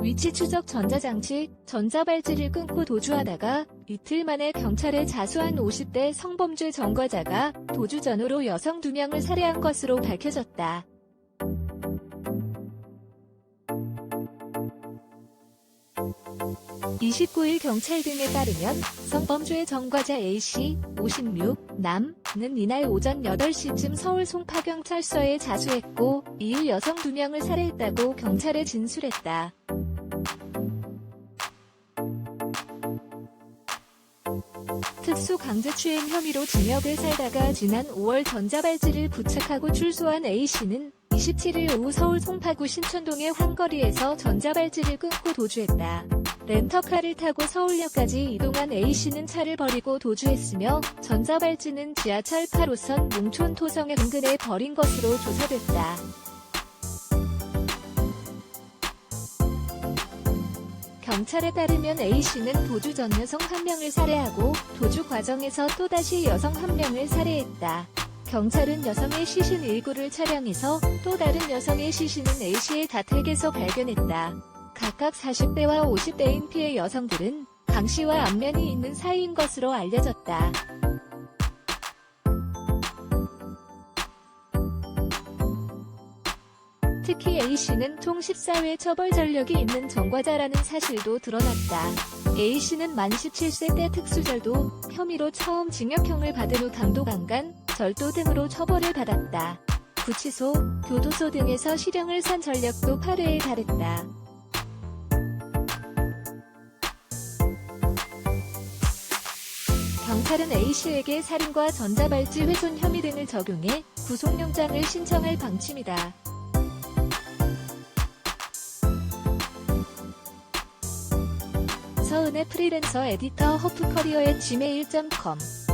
위치 추적 전자장치, 전자발찌를 끊고 도주하다가 이틀 만에 경찰에 자수한 50대 성범죄 전과자가 도주 전후로 여성 2명을 살해한 것으로 밝혀졌다. (29일) 경찰 등에 따르면 성범죄 전과자 A씨 (56) 남은 이날 오전 8시쯤 서울 송파경찰서에 자수했고 이후 여성 2명을 살해했다고 경찰에 진술했다. 특수 강제추행 혐의로 징역을 살다가 지난 5월 전자발찌를 부착하고 출소한 A씨는 27일 오후 서울 송파구 신촌동의 황거리에서 전자발찌를 끊고 도주했다. 렌터카를 타고 서울역까지 이동한 A씨는 차를 버리고 도주했으며 전자발찌는 지하철 8호선 몽촌 토성의 인근에 버린 것으로 조사됐다. 경찰에 따르면 A씨는 도주 전 여성 한 명을 살해하고 도주 과정에서 또다시 여성 한 명을 살해했다. 경찰은 여성의 시신 일구를 촬영해서 또 다른 여성의 시신은 A씨의 자택에서 발견했다. 각각 40대와 50대인 피해 여성들은 강씨와 안면이 있는 사이인 것으로 알려졌다. 특히 A씨는 총 14회 처벌 전력이 있는 전과자라는 사실도 드러났다. A씨는 만 17세 때 특수절도 혐의로 처음 징역형을 받은 후 강도강간, 절도 등으로 처벌을 받았다. 구치소, 교도소 등에서 실형을 산 전력도 8회에 달했다. 경찰은 A씨에게 살인과 전자발찌 훼손 혐의 등을 적용해 구속영장을 신청할 방침이다. 서은의 프리랜서 에디터 허프커리어의 gmail.com